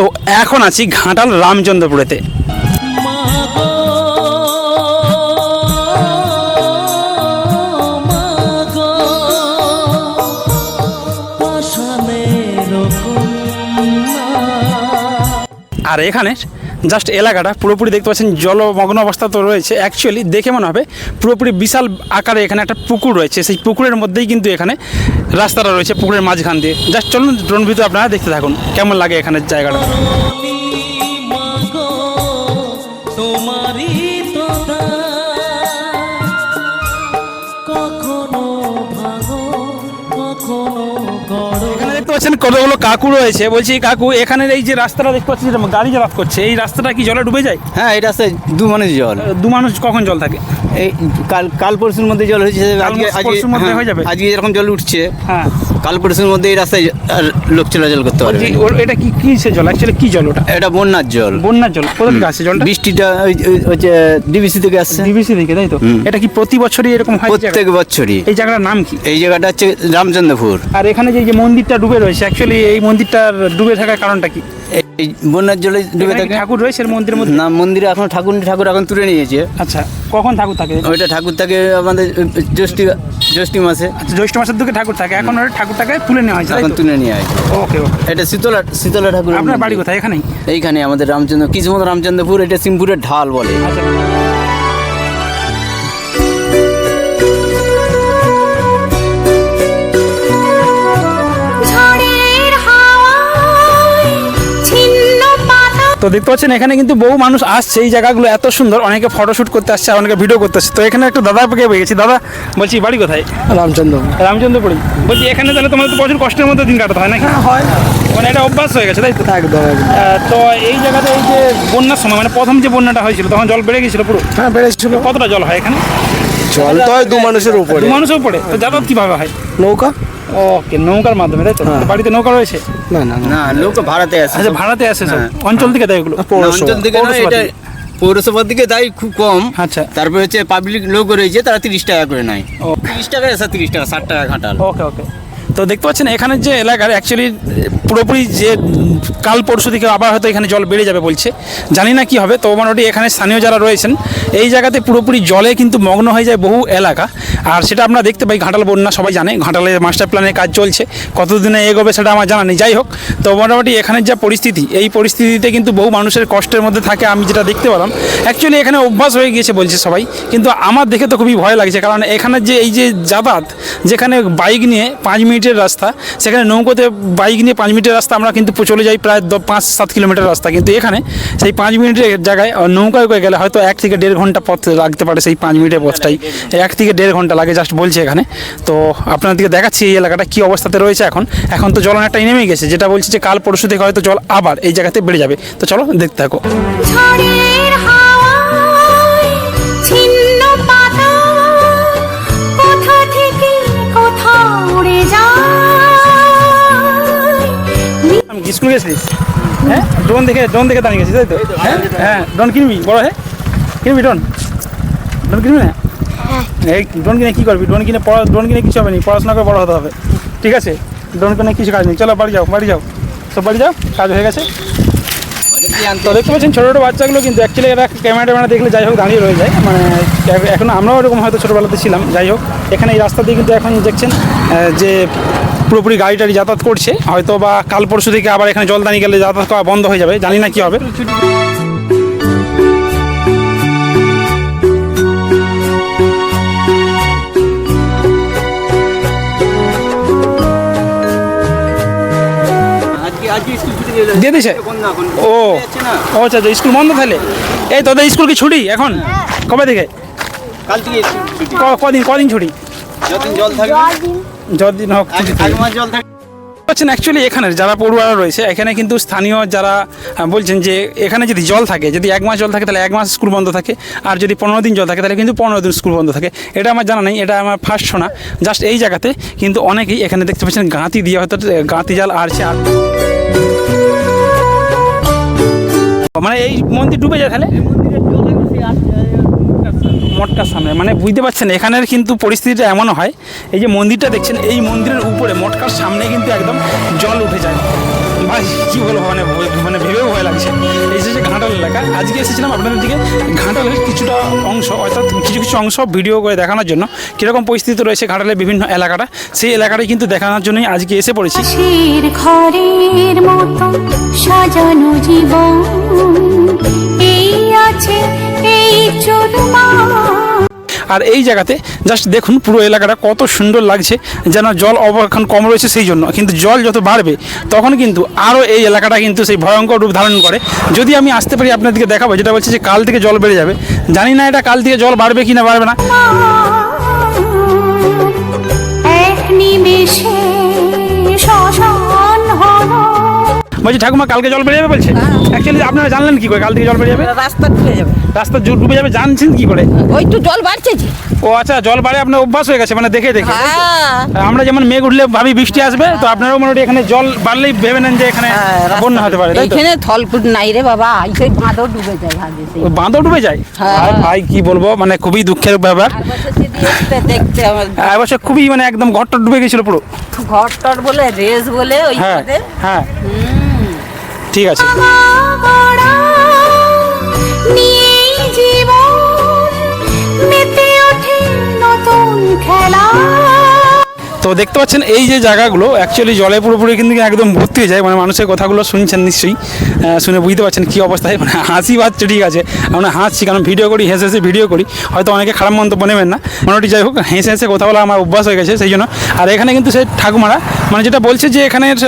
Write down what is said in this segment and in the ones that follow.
তো এখন আছি ঘাটাল রামচন্দ্রপুরেতে। আর এখানে জাস্ট এলাকাটা, পুরোপুরি দেখতে পাচ্ছেন জলমগ্ন অবস্থা তো রয়েছে। অ্যাকচুয়ালি দেখে মনে হবে, পুরোপুরি বিশাল আকারে এখানে একটা পুকুর রয়েছে। সেই পুকুরের মধ্যেই কিন্তু এখানে রাস্তাটা রয়েছে, পুকুরের মাঝখান দিয়ে। জাস্ট চলুন ড্রোন ভিতরে আপনারা দেখতে থাকুন, কেমন লাগে এখানের জায়গাটা। তোমারই পাচ্ছেন কতগুলো কাকু রয়েছে। বলছি কাকু এখানের এই যে রাস্তাটা দেখতে পাচ্ছি যেটা গাড়ি যাতায়াত করছে এই রাস্তাটা কি জলে ডুবে যায়? হ্যাঁ এই রাস্তায় দু মানুষ জল। দু মানুষ কখন জল থাকে? এই কাল কাল পরশুর মধ্যে জল হয়েছে আজকে হ্যাঁ, হয়ে যাবে? আজকে এরকম জল উঠছে হ্যাঁ। কাল পরশুর মধ্যে এই রাস্তায় লোক চলাচল করতে পারবে। ওর- এটা কি কি সে জল? অ্যাকচুয়ালি কি জল ওটা? এটা বন্যার জল। বন্যার জল। কোথা থেকে আসছে জলটা? বৃষ্টিটা ওই- হচ্ছে ডিবিসি থেকে আসছে। ডিবিসি থেকে তাই তো? এটা কি প্রতি বছরই এরকম হয় প্রত্যেক বছরই। এই জায়গাটার নাম কি? এই জায়গাটা হচ্ছে রামচন্দ্রপুর। আর এখানে যে যে মন্দিরটা ডুবে রয়েছে অ্যাকচুয়ালি এই মন্দিরটার ডুবে থাকার কারণটা কি? এই বন্যার জলে ডুবে থাকে ঠাকুর রয়েছে মন্দিরের মধ্যে? না মন্দিরে এখন ঠাকুর ঠাকুর এখন তুলে নিয়েছে। আচ্ছা কখন ঠাকুর থাকে? ওইটা ঠাকুর থাকে আমাদের জ্যৈষ্ঠী জ্যৈষ্ঠী মাসে। আচ্ছা, জ্যৈষ্ঠ মাসের দিকে ঠাকুর থাকে। এখন ওর ঠাকুরটাকে তুলে নেওয়া হয়েছে এখন তুলে নিয়ে আসে ওকে ওকে এটা শীতলা শীতলা ঠাকুর আপনার বাড়ি কোথায়? এখানেই? এইখানে আমাদের রামচন্দ্র কিসমত রামচন্দ্রপুর এটা সিমপুরের ঢাল বলে। আচ্ছা। তো দেখতে পাচ্ছেন এখানে কিন্তু বহু মানুষ আসছে। এই জায়গাগুলো এত সুন্দর অনেকে ফটোশুট করতে আসছে আর অনেকে ভিডিও করতে আসছে। তো এখানে একটা দাদা পেয়ে গেছি। দাদা বলছি বাড়ি কোথায়? রামচন্দ্র। রামচন্দ্রপুরি। বলছি এখানে তাহলে তোমাদের তো প্রচুর কষ্টের মধ্যে দিন কাটাতে হয় নাকি? হয় মানে এটা অভ্যাস হয়ে গেছে তাই তো? একদম তো এই জায়গাতে এই যে বন্যার সময় মানে প্রথম যে বন্যাটা হয়েছিল তখন জল বেড়ে গেছিল পুরো? হ্যাঁ বেড়েছিল। কতটা জল হয় এখানে? জল তো হয় দু মানুষের উপরে। দু মানুষের উপরে? তো যাতায়াত কীভাবে হয়? নৌকা? ওকে নৌকার মাধ্যমে তাই তো? হ্যাঁ। বাড়িতে নৌকা রয়েছে? না না না। ভাড়াতে আসে আচ্ছা ভাড়াতে আসে সব। হ্যাঁ। অঞ্চল থেকে দেয় এগুলো? অঞ্চল থেকে না, এটা পৌরসভার দিকে দেয় খুব কম। আচ্ছা। তারপরে হচ্ছে পাবলিক লোক রয়েছে তারা তিরিশ টাকা করে নেয়। তিরিশ টাকা এসে তিরিশ টাকা ষাট টাকা ঘাটাল। ওকে ওকে। তো দেখতে পাচ্ছেন, এখানে যে এলাকার অ্যাকচুয়ালি পুরোপুরি যে কাল পরশু থেকে আবার হয়তো এখানে জল বেড়ে যাবে বলছে, জানি না কি হবে তো মোটামুটি এখানে স্থানীয় যারা রয়েছেন, এই জায়গাতে পুরোপুরি জলে কিন্তু মগ্ন হয়ে যায় বহু এলাকা। আর সেটা আমরা দেখতে পাই, ঘাটাল বন্যা সবাই জানে, ঘাটালের মাস্টার প্ল্যানের কাজ চলছে, কতদিনে এগোবে সেটা আমার জানা নেই। যাই হোক, তো মোটামুটি এখানের যা পরিস্থিতি, এই পরিস্থিতিতে কিন্তু বহু মানুষের কষ্টের মধ্যে থাকে, আমি যেটা দেখতে পেলাম। অ্যাকচুয়ালি এখানে অভ্যাস হয়ে গিয়েছে বলছে সবাই, কিন্তু আমার দেখে তো খুবই ভয় লাগছে, কারণ এখানে যে এই যে যাতায়াত, যেখানে বাইক নিয়ে পাঁচ মিনিটের রাস্তা, সেখানে নৌকোতে বাইক নিয়ে পাঁচ মিনিটের রাস্তা আমরা কিন্তু চলে যাই প্রায় পাঁচ সাত কিলোমিটার রাস্তা। কিন্তু এখানে সেই পাঁচ মিনিটের জায়গায় নৌকায় করে গেলে হয়তো এক থেকে দেড় ঘণ্টা পথ লাগতে পারে সেই পাঁচ মিনিটের পথটাই। এক থেকে দেড় ঘণ্টা লাগে জাস্ট বলছে এখানে। তো আপনাদেরকে দেখাচ্ছি এই এলাকাটা কী অবস্থাতে রয়েছে এখন। এখন তো জল অনেকটাই নেমে গেছে, যেটা বলছে যে কাল পরশু থেকে হয়তো জল আবার এই জায়গাতে বেড়ে যাবে। তো চলো দেখতে থাকো। আমি গেছিস হ্যাঁ? ড্রোন দেখে ড্রোন দেখে দাঁড়িয়ে গেছিস তাই তো? হ্যাঁ। হ্যাঁ ড্রোন কিনবি বড় হ্যাঁ কিনবি ড্রোন? ড্রোন কিনবি না? এই ড্রোন কিনে কী করবি? ড্রোন কিনে পড়া ড্রোন কিনে কিছু হবে না পড়াশোনা করে বড় হতে হবে। ঠিক আছে? ড্রোন কিনে কিছু কাজ নেই। চলো বাড়ি যাও বাড়ি যাও। সব বাড়ি যাও কাজ হয়ে গেছে। তো দেখতে পাচ্ছেন ছোটো ছোটো বাচ্চাগুলো কিন্তু অ্যাকচুয়ালি এরা ক্যামেরা ট্যামেরা দেখলে যাই হোক দাঁড়িয়ে রয়ে যায়। মানে এখন আমরাও এরকম হয়তো ছোটোবেলাতে ছিলাম। যাই হোক এখানে এই রাস্তা দিয়ে কিন্তু এখন দেখছেন যে পুরোপুরি গাড়ি টাড়ি যাতায়াত করছে। হয়তো বা কাল পরশু থেকে আবার এখানে জল দাঁড়িয়ে গেলে যাতায়াত করা বন্ধ হয়ে যাবে জানি না কি হবে। দিয়ে দিছে ও। যাচ্ছে না। ও আচ্ছা আচ্ছা স্কুল বন্ধ তাহলে? এই তোদের স্কুল কি ছুটি এখন? কবে থেকে? কাল থেকে কদিন কদিন ছুটি? যতদিন জল থাকবে। যতদিন হোক জল থাকবে পাচ্ছেন অ্যাকচুয়ালি এখানে যারা পড়ুয়ারা রয়েছে এখানে কিন্তু স্থানীয় যারা বলছেন যে এখানে যদি জল থাকে যদি এক মাস জল থাকে তাহলে এক মাস স্কুল বন্ধ থাকে আর যদি পনেরো দিন জল থাকে তাহলে কিন্তু পনেরো দিন স্কুল বন্ধ থাকে। এটা আমার জানা নেই এটা আমার ফার্স্ট শোনা। জাস্ট এই জায়গাতে কিন্তু অনেকেই এখানে দেখতে পাচ্ছেন গাঁতি দিয়ে হয়তো গাঁতি জাল আরছে আর মানে এই মন্দির ডুবে যায় তাহলে? মটকার সামনে। মানে বুঝতে পারছেন, এখানের কিন্তু পরিস্থিতিটা এমন হয়, এই যে মন্দিরটা দেখছেন, এই মন্দিরের উপরে মটকার সামনে কিন্তু একদম জল উঠে যায়। ভাই, কি বলব মানে মানে ভেবেও ভয় লাগছে। এই যে ঘাটাল এলাকা আজকে এসেছিলাম আপনাদের দিকে। ঘাটালের কিছুটা অংশ, অর্থাৎ কিছু কিছু অংশ ভিডিও করে দেখানোর জন্য, কীরকম পরিস্থিতি রয়েছে ঘাটালের বিভিন্ন এলাকাটা, সেই এলাকাটাই কিন্তু দেখানোর জন্যই আজকে এসে পড়েছি। ঘরের মতো সাজানো জীবন। আর এই জায়গাতে জাস্ট দেখুন পুরো এলাকাটা কত সুন্দর লাগছে, যেন জল অবক্ষণ কম রয়েছে সেই জন্য। কিন্তু জল যত বাড়বে, তখন কিন্তু আরও এই এলাকাটা কিন্তু সেই ভয়ঙ্কর রূপ ধারণ করে। যদি আমি আসতে পারি আপনাদেরকে দেখাবো, যেটা বলছে যে কাল থেকে জল বেড়ে যাবে। জানি না এটা কাল থেকে জল বাড়বে কি না। বাড়বে না হলো বলছি ঠাকুমা কালকে জল বেড়ে যাবে বলছে? অ্যাকচুয়ালি আপনারা জানলেন কি করে? কাল থেকে জল বেড়ে যাবে? রাস্তা ডুবে যাবে। রাস্তা জল ডুবে যাবে জানছেন কি করে? ওই তো জল বাড়ছে যে। ও আচ্ছা জল বাড়ে আপনার অভ্যাস হয়ে গেছে মানে দেখে দেখে। হ্যাঁ। আমরা যেমন মেঘ উঠলে ভাবি বৃষ্টি আসবে তো আপনারাও মোটামুটি এখানে জল বাড়লেই ভেবে নেন যে এখানে হ্যাঁ, বন্যা হতে পারে তো? থলকুট নাই রে বাবা এই বাঁধও ডুবে যায় বাঁধও ডুবে যায়? হ্যাঁ। আর ভাই কি বলব মানে খুবই দুঃখের ব্যাপার। আর বছর দেখতে খুবই মানে একদম ঘরটা ডুবে গেছিল পুরো। ঘর টর বলে রেস বলে ওই হ্যাঁ হ্যাঁ। ঠিক আছে। নিয়ে জীবন মেতে ওঠে নতুন খেলা। তো দেখতে পাচ্ছেন এই যে জায়গাগুলো অ্যাকচুয়ালি জলে পুরোপুরি কিন্তু একদম ভর্তি হয়ে যায় মানে মানুষের কথাগুলো শুনছেন নিশ্চয়ই শুনে বুঝতে পারছেন কী অবস্থায় মানে হাসি পাচ্ছে, ঠিক আছে, আমরা হাসছি, কারণ ভিডিও করি, হেসে হেসে ভিডিও করি, হয়তো অনেকে খারাপ মন্তব্য নেবেন না, মোটামুটি যাই হোক, হেসে হেসে কথা বলা আমার অভ্যাস হয়ে গেছে, সেই জন্য। আর এখানে কিন্তু সেই ঠাকুমারা মানে যেটা বলছে যে এখানের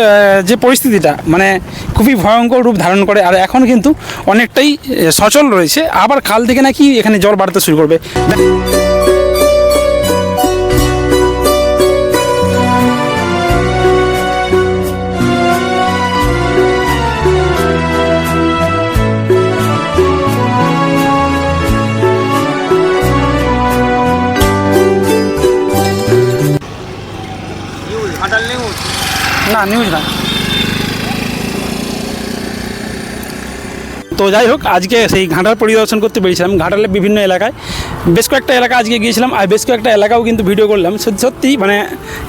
যে পরিস্থিতিটা মানে খুবই ভয়ঙ্কর রূপ ধারণ করে, আর এখন কিন্তু অনেকটাই সচল রয়েছে, আবার কাল থেকে নাকি এখানে জল বাড়তে শুরু করবে। তো যাই হোক আজকে সেই ঘাটাল পরিদর্শন করতে পেরেছিলাম ঘাটালের বিভিন্ন এলাকায়। বেশ কয়েকটা এলাকা আজকে গিয়েছিলাম, আর বেশ কয়েকটা এলাকাও কিন্তু ভিডিও করলাম। সত্যি মানে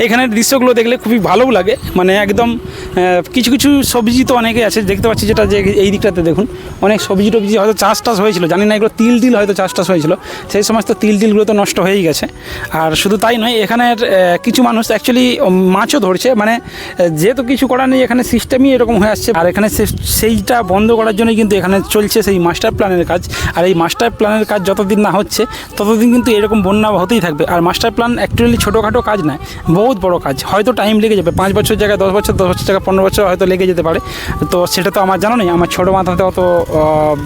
এখানের দৃশ্যগুলো দেখলে খুবই ভালোও লাগে। মানে একদম কিছু কিছু সবজি তো অনেকে আছে, দেখতে পাচ্ছি যেটা যে এই দিকটাতে দেখুন, অনেক সবজি টবজি হয়তো চাষ টাস হয়েছিল। জানি না এগুলো তিল তিল হয়তো চাষ টাস হয়েছিল। সেই সমস্ত তিল তিলগুলো তো নষ্ট হয়েই গেছে। আর শুধু তাই নয়, এখানের কিছু মানুষ অ্যাকচুয়ালি মাছও ধরছে। মানে যেহেতু কিছু করার নেই, এখানে সিস্টেমই এরকম হয়ে আসছে। আর এখানে সেইটা বন্ধ করার জন্যই কিন্তু এখানে চলছে সেই মাস্টার প্ল্যানের কাজ। আর এই মাস্টার প্ল্যানের কাজ যতদিন না হচ্ছে ততদিন কিন্তু এরকম বন্যা হতেই থাকবে। আর মাস্টার প্ল্যান অ্যাকচুয়ালি ছোটোখাটো কাজ নয়, বহুত বড় কাজ। হয়তো টাইম লেগে যাবে, পাঁচ বছর জায়গায়, দশ বছর দশ বছর জায়গায়, পনেরো বছর হয়তো লেগে যেতে পারে। তো সেটা তো আমার জানা নেই, আমার ছোটো মাথাতে অত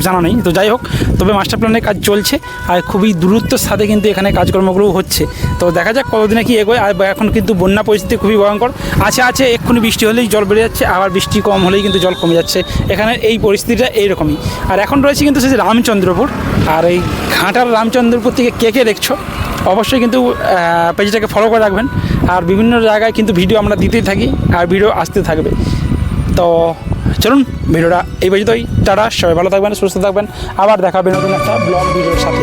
জানা নেই। তো যাই হোক, তবে মাস্টার প্ল্যানের কাজ চলছে, আর খুবই দ্রুতর সাথে কিন্তু এখানে কাজকর্মগুলো হচ্ছে। তো দেখা যাক কতদিনে কি এগোয়, আর এখন কিন্তু বন্যা পরিস্থিতি খুবই ভয়ঙ্কর। আছে আছে, এক্ষুনি বৃষ্টি হলেই জল বেড়ে যাচ্ছে, আবার বৃষ্টি কম হলেই কিন্তু জল কমে যাচ্ছে। এখানে এই পরিস্থিতিটা এইরকমই। আর এখন রয়েছে কিন্তু সেই রামচন্দ্রপুর, আর এই ঘাটার রামচন্দ্রপুর থেকে কে কে দেখছ, অবশ্যই কিন্তু পেজটাকে ফলো করে রাখবেন। আর বিভিন্ন জায়গায় কিন্তু ভিডিও আমরা দিতেই থাকি, আর ভিডিও আসতে থাকবে। তো চলুন, ভিডিওটা এই পর্যন্তই। তারা সবাই ভালো থাকবেন, সুস্থ থাকবেন। আবার দেখাবেন নতুন একটা ব্লগ ভিডিওর সাথে।